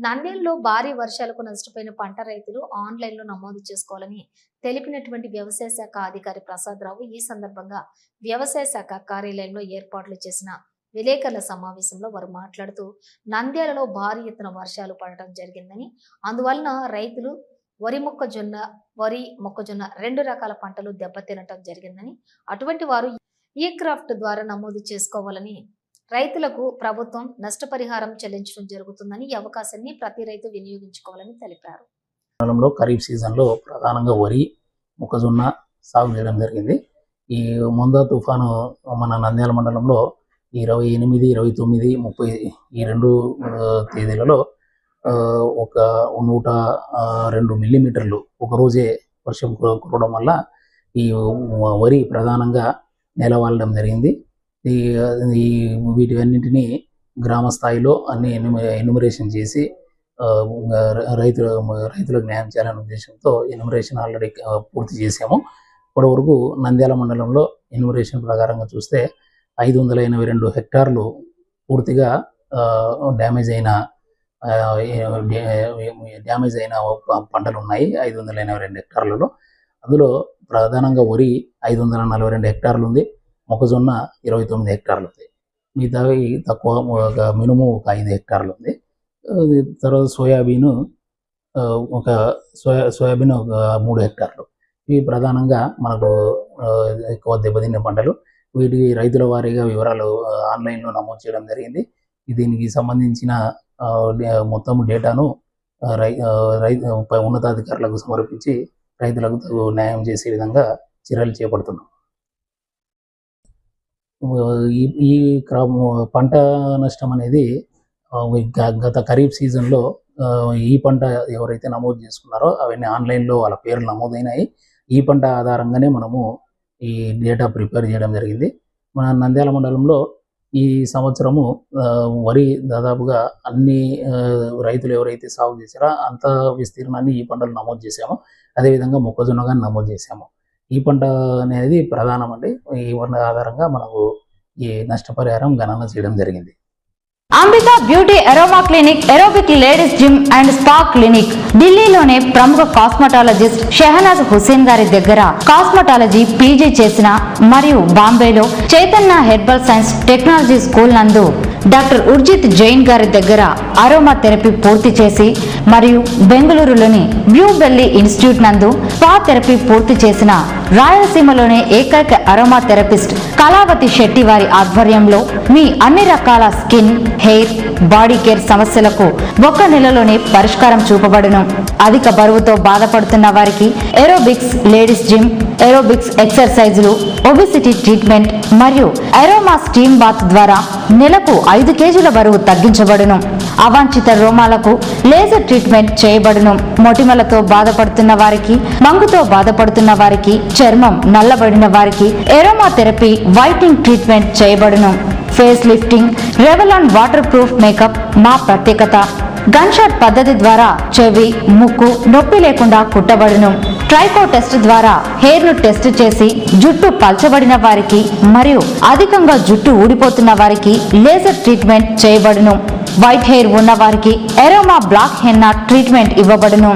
నంద్యాలలో భారీ వర్షాలకు నష్టపోయిన పంట రైతులు ఆన్లైన్లో నమోదు చేసుకోవాలని తెలిపినటువంటి వ్యవసాయ శాఖ అధికారి ప్రసాద్ రావు ఈ సందర్భంగా వ్యవసాయ శాఖ కార్యాలయంలో ఏర్పాట్లు చేసిన విలేకరుల సమావేశంలో వారు మాట్లాడుతూ నంద్యాలలో భారీ ఎత్తున వర్షాలు పడటం జరిగిందని అందువలన రైతులు వరి మొక్కజొన్న వరి మొక్కజొన్న రెండు రకాల పంటలు దెబ్బతినటం జరిగిందని అటువంటి వారు ఈ క్రాఫ్ట్ ద్వారా నమోదు చేసుకోవాలని రైతులకు ప్రభుత్వం నష్టపరిహారం చెల్లించడం జరుగుతుందని ఈ అవకాశాన్ని ప్రతి రైతు వినియోగించుకోవాలని తెలిపారు. కాలంలో ఖరీఫ్ సీజన్లో ప్రధానంగా వరి మొక్కజొన్న సాగు చేయడం జరిగింది. ఈ ముందా తుఫాను మన నంద్యాల మండలంలో ఇరవై ఎనిమిది ఇరవై తొమ్మిది ముప్పై ఈ రెండు తేదీలలో ఒక నూట రెండు మిల్లీమీటర్లు ఒక రోజే వర్షం కురవడం వల్ల ఈ వరి ప్రధానంగా నెలవాలడం జరిగింది. ఈ ఈ వీటివన్నింటినీ గ్రామ స్థాయిలో అన్ని ఎన్యుమరేషన్ చేసి ఆ, రైతుల రైతులకు న్యాయం చేయాలనే ఉద్దేశంతో ఎన్యుమరేషన్ ఆల్రెడీ పూర్తి చేసాము ఇప్పటి వరకు నంద్యాల మండలంలో ఎన్యుమరేషన్ ప్రకారంగా చూస్తే ఐదు వందల ఎనభై రెండు హెక్టార్లు పూర్తిగా డ్యామేజ్ అయిన డ్యామేజ్ అయిన పంటలు ఉన్నాయి ఐదు వందల ఎనభై రెండు హెక్టార్లలో. అందులో ప్రధానంగా వరి ఐదు వందల నలభై రెండు హెక్టార్లు ఉంది. మొక్కజొన్న ఇరవై తొమ్మిది హెక్టార్లు ఉంది. మిగతావి తక్కువ ఒక మినుము ఒక ఐదు హెక్టార్లు ఉంది. తర్వాత సోయాబీన్ ఒక సోయా సోయాబీన్ ఒక మూడు హెక్టార్లు. ఇవి ప్రధానంగా మనకు ఎక్కువ దెబ్బతిన్న పంటలు. వీటికి రైతుల వారీగా వివరాలు ఆన్లైన్లో నమోదు చేయడం జరిగింది. దీనికి సంబంధించిన డే- మొత్తం డేటాను రై రై ఉన్నతాధికారులకు సమర్పించి రైతులకు తగు న్యాయం చేసే విధంగా చర్యలు చేపడుతున్నాం. ఈ క్రాప్ పంట నష్టం అనేది గత ఖరీఫ్ సీజన్లో ఈ పంట ఎవరైతే నమోదు చేసుకున్నారో అవన్నీ ఆన్లైన్లో వాళ్ళ పేర్లు నమోదైనాయి. ఈ పంట ఆధారంగానే మనము ఈ డేటా ప్రిపేర్ చేయడం జరిగింది. మన నంద్యాల మండలంలో ఈ సంవత్సరము వరి దాదాపుగా అన్ని రైతులు ఎవరైతే సాగు చేశారో అంత విస్తీర్ణాన్ని ఈ పంటలు నమోదు చేశాము. అదేవిధంగా మొక్కజొన్న కానీ నమోదు చేశాము. ఈ పంట అనేది ప్రధానమండి. ఈ పంట ఆధారంగా మనకు ఈ నష్టపరిహారం గణన చేయడం జరిగింది. Ambika beauty aroma clinic aerobic ladies gym and spa clinic. ఢిల్లీలోనే ప్రముఖ కాస్మెటాలజిస్ట్ షెహనాజ్ హుసేన్ గారి దగ్గర కాస్మెటాలజీ పీజీ చేసిన మరియు బాంబేలో Chaitanya herbal science technology school నందు డాక్టర్ ఉర్జిత్ జైన్ గారి దగ్గర అరోమా థెరపీ పూర్తి చేసి మరియు బెంగళూరులోని బ్లూ బెల్లీ ఇన్స్టిట్యూట్ నందు స్పా థెరపీ పూర్తి చేసిన రాయలసీమలోనే ఏకైక అరోమా థెరపిస్ట్ కళావతి శెట్టి వారి ఆధ్వర్యంలో మీ అన్ని రకాల స్కిన్ హెయిర్ బాడీ కేర్ సమస్యలకు ఒక్క నెలలోనే పరిష్కారం చూపబడును. అధిక బరువుతో బాధపడుతున్న వారికి ఏరోబిక్స్ లేడీస్ జిమ్ ఏరోబిక్స్ ఎక్సర్సైజులు ఒబిసిటీ ట్రీట్మెంట్ మరియు ఎరోమా స్టీమ్ బాత్ ద్వారా నెలకు ఐదు కేజీల బరువు తగ్గించబడును. అవాంఛిత రోమాలకు లేజర్ ట్రీట్మెంట్ చేయబడును. మొటిమలతో బాధపడుతున్న వారికి మంగుతో బాధపడుతున్న వారికి చర్మం నల్లబడిన వారికి ఎరోమా థెరపీ వైటింగ్ ట్రీట్మెంట్ చేయబడును. Face lifting Revlon water proof makeup మా ప్రత్యేకత. గన్షాట్ పద్ధతి ద్వారా చెవి ముక్కు నొప్పి లేకుండా కుట్టబడును. ట్రైకో టెస్ట్ ద్వారా హెయిర్ను టెస్ట్ చేసి జుట్టు పల్చబడిన వారికి మరియు అధికంగా జుట్టు ఊడిపోతున్న వారికి లేజర్ ట్రీట్మెంట్ చేయబడును. వైట్ హెయిర్ ఉన్న వారికి ఎరోమా బ్లాక్ హెన్నా ట్రీట్మెంట్ ఇవ్వబడును.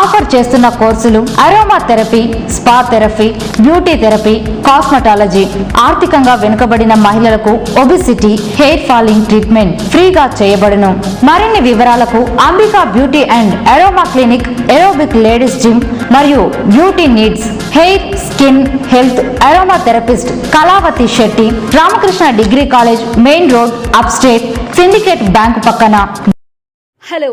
ఆఫర్ చేస్తున్న కోర్సులు aroma therapy spa therapy beauty therapy cosmetology ఆర్థికంగా వెనుకబడిన మహిళలకు ఒబిసిటీ హెయిర్ ఫాలింగ్ ట్రీట్మెంట్ ఫ్రీగా చేయబడును. మరిన్ని వివరాలకు Ambika beauty and aroma clinic aerobic ladies gym మరియు beauty needs hair skin health aroma therapist Kalavathi Shetty Ramakrishna degree college main road up state syndicate bank పక్కన. Hello